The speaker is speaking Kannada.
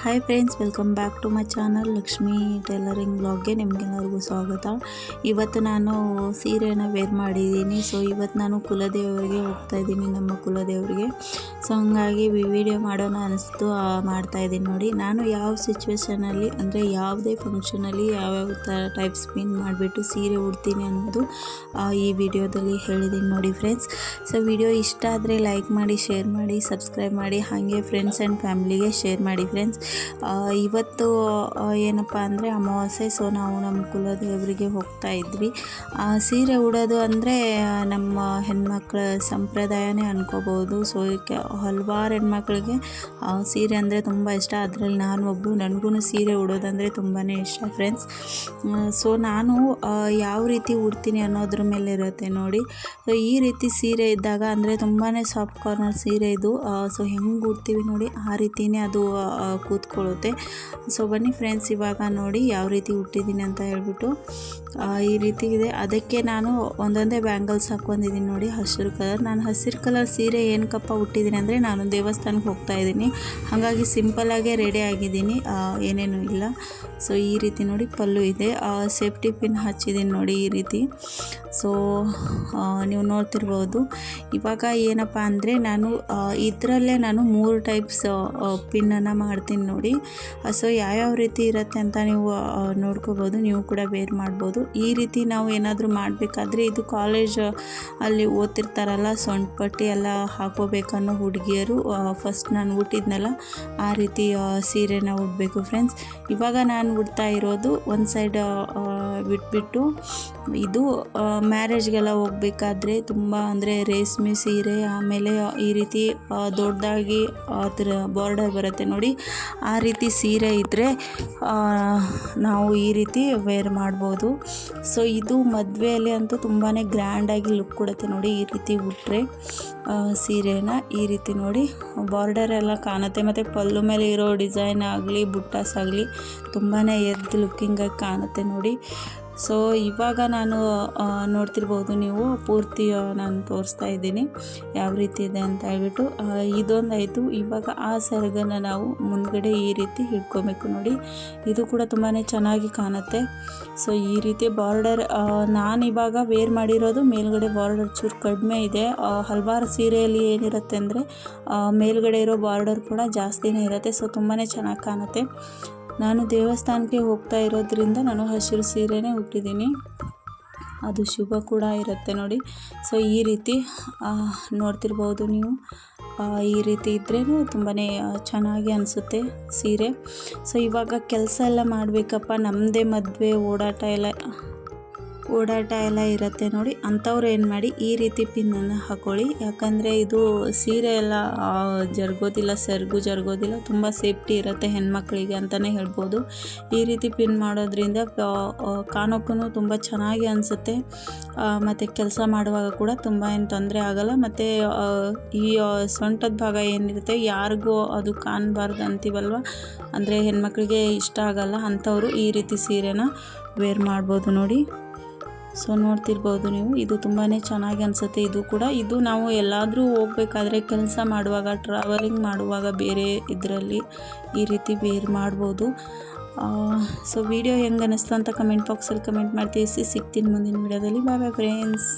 Hi friends welcome back to my channel Lakshmi tailoring ಬ್ಲಾಗ್ಗೆ ನಿಮಗೆಲ್ಲರಿಗೂ ಸ್ವಾಗತ. ಇವತ್ತು ನಾನು ಸೀರೆನ ವೇರ್ ಮಾಡಿದ್ದೀನಿ. ಸೊ ಇವತ್ತು ನಾನು ಕುಲದೇವರಿಗೆ ಹೋಗ್ತಾ ಇದ್ದೀನಿ, ನಮ್ಮ ಕುಲದೇವರಿಗೆ. ಸೊ ಹಂಗಾಗಿ ವಿಡಿಯೋ ಮಾಡೋಣ ಅನಿಸ್ತು ಮಾಡ್ತಾ ಇದ್ದೀನಿ ನೋಡಿ. ನಾನು ಯಾವ ಸಿಚುವೇಶನಲ್ಲಿ ಅಂದರೆ ಯಾವುದೇ ಫಂಕ್ಷನಲ್ಲಿ ಯಾವ್ಯಾವ ಥರ ಟೈಪ್ ಸ್ಪಿನ್ ಮಾಡಿಬಿಟ್ಟು ಸೀರೆ ಉಡ್ತೀನಿ ಅನ್ನೋದು ಈ ವಿಡಿಯೋದಲ್ಲಿ ಹೇಳಿದ್ದೀನಿ ನೋಡಿ ಫ್ರೆಂಡ್ಸ್ ಸೊ ವಿಡಿಯೋ ಇಷ್ಟ ಆದರೆ ಲೈಕ್ ಮಾಡಿ ಶೇರ್ ಮಾಡಿ ಸಬ್ಸ್ಕ್ರೈಬ್ ಮಾಡಿ, ಹಾಗೆ ಫ್ರೆಂಡ್ಸ್ ಆ್ಯಂಡ್ ಫ್ಯಾಮಿಲಿಗೆ ಶೇರ್ ಮಾಡಿ ಫ್ರೆಂಡ್ಸ್ ಇವತ್ತು ಏನಪ್ಪ ಅಂದರೆ ಅಮಾವಾಸ್ಯೆ, ಸೊ ನಾವು ನಮ್ಮ ಕುಲದೇವರಿಗೆ ಹೋಗ್ತಾ ಇದ್ವಿ. ಸೀರೆ ಉಡೋದು ಅಂದರೆ ನಮ್ಮ ಹೆಣ್ಮಕ್ಳ ಸಂಪ್ರದಾಯನೇ ಅನ್ಕೋಬೋದು. ಸೊ ಹಲವಾರು ಹೆಣ್ಮಕ್ಳಿಗೆ ಸೀರೆ ಅಂದರೆ ತುಂಬ ಇಷ್ಟ. ಅದರಲ್ಲಿ ನಾನು ಒಬ್ಬರು ನನಗೂ ಸೀರೆ ಉಡೋದಂದರೆ ತುಂಬಾ ಇಷ್ಟ ಫ್ರೆಂಡ್ಸ್ ಸೊ, ನಾನು ಯಾವ ರೀತಿ ಉಡ್ತೀನಿ ಅನ್ನೋದ್ರ ಮೇಲೆ ಇರುತ್ತೆ ನೋಡಿ. ಸೊ ಈ ರೀತಿ ಸೀರೆ ಇದ್ದಾಗ ಅಂದರೆ ತುಂಬಾ ಸಾಫ್ಟ್ ಕಾರ್ನರ್ ಸೀರೆ ಇದು. ಸೊ, ಹೆಂಗೆ ಉಡ್ತೀವಿ ನೋಡಿ, ಆ ರೀತಿಯೇ ಅದು ಕೂತ್ಕೊಳ್ಳುತ್ತೆ. ಸೊ ಬನ್ನಿ ಫ್ರೆಂಡ್ಸ್ ಇವಾಗ ನೋಡಿ ಯಾವ ರೀತಿ ಹುಟ್ಟಿದ್ದೀನಿ ಅಂತ ಹೇಳ್ಬಿಟ್ಟು ಈ ರೀತಿ ಇದೆ. ಅದಕ್ಕೆ ನಾನು ಒಂದೊಂದೇ ಬ್ಯಾಂಗಲ್ಸ್ ಹಾಕ್ಕೊಂಡಿದ್ದೀನಿ ನೋಡಿ, ಹಸಿರು ಕಲರ್ ನಾನು ಹಸಿರು ಕಲರ್ ಸೀರೆ ಏನಕ್ಕಪ್ಪ ಹುಟ್ಟಿದ್ದೀನಿ ಅಂದರೆ, ನಾನು ದೇವಸ್ಥಾನಕ್ಕೆ ಹೋಗ್ತಾ ಇದ್ದೀನಿ. ಹಾಗಾಗಿ ಸಿಂಪಲ್ಲಾಗೇ ರೆಡಿ ಆಗಿದ್ದೀನಿ. ಏನೇನೂ ಇಲ್ಲ. ಸೊ ಈ ರೀತಿ ನೋಡಿ ಪಲ್ಲು ಇದೆ. ಸೇಫ್ಟಿ ಪಿನ್ ಹಚ್ಚಿದ್ದೀನಿ ನೋಡಿ ಈ ರೀತಿ. ಸೊ ನೀವು ನೋಡ್ತಿರ್ಬೋದು. ಇವಾಗ ಏನಪ್ಪ ಅಂದರೆ ನಾನು ಇದರಲ್ಲೇ ನಾನು ಮೂರು ಟೈಪ್ಸ್ ಪಿನ್ನನ್ನು ಮಾಡ್ತೀನಿ ನೋಡಿ. ಸೊ ಯಾವ್ಯಾವ ರೀತಿ ಇರುತ್ತೆ ಅಂತ ನೀವು ನೋಡ್ಕೋಬೋದು. ನೀವು ಕೂಡ ಬೇರ್ ಮಾಡ್ಬೋದು. ಈ ರೀತಿ ನಾವು ಏನಾದರೂ ಮಾಡಬೇಕಾದ್ರೆ ಇದು ಕಾಲೇಜ್ ಅಲ್ಲಿ ಓದ್ತಿರ್ತಾರಲ್ಲ ಸೊಂಟಪಟ್ಟಿ ಎಲ್ಲ ಹಾಕೋಬೇಕನ್ನೋ ಹುಡುಗಿಯರು ಫಸ್ಟ್ ನಾನು ಹುಟ್ಟಿದ್ನಲ್ಲ, ಆ ರೀತಿ ಸೀರೆನ ಉಡಬೇಕು ಫ್ರೆಂಡ್ಸ್ ಇವಾಗ ನಾನು ಉಡ್ತಾ ಇರೋದು ಒಂದು ಸೈಡ್ ಬಿಟ್ಬಿಟ್ಟು ಇದು ಮ್ಯಾರೇಜ್ಗೆಲ್ಲ ಹೋಗ್ಬೇಕಾದ್ರೆ ತುಂಬ ಅಂದರೆ ರೇಷ್ಮೆ ಸೀರೆ, ಆಮೇಲೆ ಈ ರೀತಿ ದೊಡ್ಡದಾಗಿ ಅದರ ಬಾರ್ಡರ್ ಬರುತ್ತೆ ನೋಡಿ. ಆ ರೀತಿ ಸೀರೆ ಇದ್ದರೆ ನಾವು ಈ ರೀತಿ ವೇರ್ ಮಾಡ್ಬೋದು. ಸೊ ಇದು ಮದುವೆಯಲ್ಲಿ ಅಂತೂ ತುಂಬಾ ಗ್ರ್ಯಾಂಡಾಗಿ ಲುಕ್ ಕೊಡುತ್ತೆ ನೋಡಿ ಈ ರೀತಿ ಉಟ್ಟರೆ ಸೀರೆನ ಈ ರೀತಿ ನೋಡಿ. ಬಾರ್ಡರ್ ಎಲ್ಲ ಕಾಣುತ್ತೆ. ಮತ್ತು ಪಲ್ಲು ಮೇಲೆ ಇರೋ ಡಿಸೈನ್ ಆಗಲಿ, ಬುಟ್ಟಾಸ್ ಆಗಲಿ ತುಂಬಾ ಎದ್ದು ಲುಕ್ಕಿಂಗಾಗಿ ಕಾಣುತ್ತೆ ನೋಡಿ. ಸೊ ಇವಾಗ ನಾನು ನೋಡ್ತಿರ್ಬೋದು ನೀವು ಪೂರ್ತಿ ನಾನು ತೋರಿಸ್ತಾ ಇದ್ದೀನಿ ಯಾವ ರೀತಿ ಇದೆ ಅಂತ ಹೇಳ್ಬಿಟ್ಟು ಇದೊಂದು ಇದೊಂದಾಯಿತು. ಇವಾಗ ಆ ಸೆರಗನ್ನು ನಾವು ಮುಂದ್ಗಡೆ ಈ ರೀತಿ ಹಿಡ್ಕೊಬೇಕು ನೋಡಿ. ಇದು ಕೂಡ ತುಂಬಾ ಚೆನ್ನಾಗಿ ಕಾಣುತ್ತೆ. ಸೊ ಈ ರೀತಿ ಬಾರ್ಡರ್ ನಾನು ಇವಾಗ ವೇರ್ ಮಾಡಿರೋದು ಮೇಲ್ಗಡೆ ಬಾರ್ಡರ್ ಚೂರು ಕಡಿಮೆ ಇದೆ. ಹಲವಾರು ಸೀರೆಯಲ್ಲಿ ಏನಿರುತ್ತೆ ಅಂದರೆ ಮೇಲ್ಗಡೆ ಇರೋ ಬಾರ್ಡರ್ ಕೂಡ ಜಾಸ್ತಿನೇ ಇರುತ್ತೆ. ಸೊ ತುಂಬಾ ಚೆನ್ನಾಗಿ ಕಾಣುತ್ತೆ. ನಾನು ದೇವಸ್ಥಾನಕ್ಕೆ ಹೋಗ್ತಾ ಇರೋದ್ರಿಂದ ನಾನು ಹಸಿರು ಸೀರೆನೇ ಉಟ್ಟಿದ್ದೀನಿ. ಅದು ಶುಭ ಕೂಡ ಇರುತ್ತೆ ನೋಡಿ. ಸೊ ಈ ರೀತಿ ನೋಡ್ತಿರ್ಬೋದು ನೀವು. ಈ ರೀತಿ ಇದ್ರೇ ತುಂಬಾ ಚೆನ್ನಾಗಿ ಅನಿಸುತ್ತೆ ಸೀರೆ. ಸೊ ಇವಾಗ ಕೆಲಸ ಎಲ್ಲ ಮಾಡಬೇಕಪ್ಪ. ನಮ್ಮದೇ ಮದುವೆ, ಓಡಾಟ ಎಲ್ಲ ಓಡಾಟ ಎಲ್ಲ ಇರುತ್ತೆ ನೋಡಿ. ಅಂಥವ್ರು ಏನು ಮಾಡಿ, ಈ ರೀತಿ ಪಿನ್ನನ್ನು ಹಾಕೊಳ್ಳಿ. ಯಾಕಂದರೆ ಇದು ಸೀರೆ ಎಲ್ಲ ಜರುಗೋದಿಲ್ಲ, ಸೆರಗು ಜರುಗೋದಿಲ್ಲ, ತುಂಬ ಸೇಫ್ಟಿ ಇರುತ್ತೆ ಹೆಣ್ಮಕ್ಳಿಗೆ ಅಂತಲೇ ಹೇಳ್ಬೋದು. ಈ ರೀತಿ ಪಿನ್ ಮಾಡೋದ್ರಿಂದ ಕಾಣೋಕ್ಕೂ ತುಂಬ ಚೆನ್ನಾಗಿ ಅನಿಸುತ್ತೆ. ಮತ್ತು ಕೆಲಸ ಮಾಡುವಾಗ ಕೂಡ ತುಂಬ ಏನು ತೊಂದರೆ ಆಗಲ್ಲ. ಮತ್ತು ಈ ಸೊಂಟದ ಭಾಗ ಏನಿರುತ್ತೆ, ಯಾರಿಗೂ ಅದು ಕಾಣಬಾರ್ದು ಅಂತೀವಲ್ವ? ಅಂದರೆ ಹೆಣ್ಮಕ್ಳಿಗೆ ಇಷ್ಟ ಆಗಲ್ಲ ಅಂಥವ್ರು ಈ ರೀತಿ ಸೀರೆನ ವೇರ್ ಮಾಡ್ಬೋದು ನೋಡಿ. ಸೊ ನೋಡ್ತಿರ್ಬೋದು ನೀವು. ಇದು ತುಂಬಾ ಚೆನ್ನಾಗಿ ಅನಿಸುತ್ತೆ. ಇದು ಕೂಡ ಇದು ನಾವು ಎಲ್ಲಾದರೂ ಹೋಗ್ಬೇಕಾದ್ರೆ ಕೆಲಸ ಮಾಡುವಾಗ ಟ್ರಾವೆಲಿಂಗ್ ಮಾಡುವಾಗ ಬೇರೆ ಇದರಲ್ಲಿ ಈ ರೀತಿ ವೇರ್ ಮಾಡ್ಬೋದು. ಸೊ ವಿಡಿಯೋ ಹೆಂಗೆ ಅನ್ನಿಸ್ತು ಅಂತ ಕಮೆಂಟ್ ಬಾಕ್ಸಲ್ಲಿ ಕಮೆಂಟ್ ಮಾಡಿ ತಿಳಿಸಿ ಸಿಗ್ತೀನಿ ಮುಂದಿನ ವಿಡಿಯೋದಲ್ಲಿ ಬಾಯ್ ಬಾಯ್ ಫ್ರೆಂಡ್ಸ್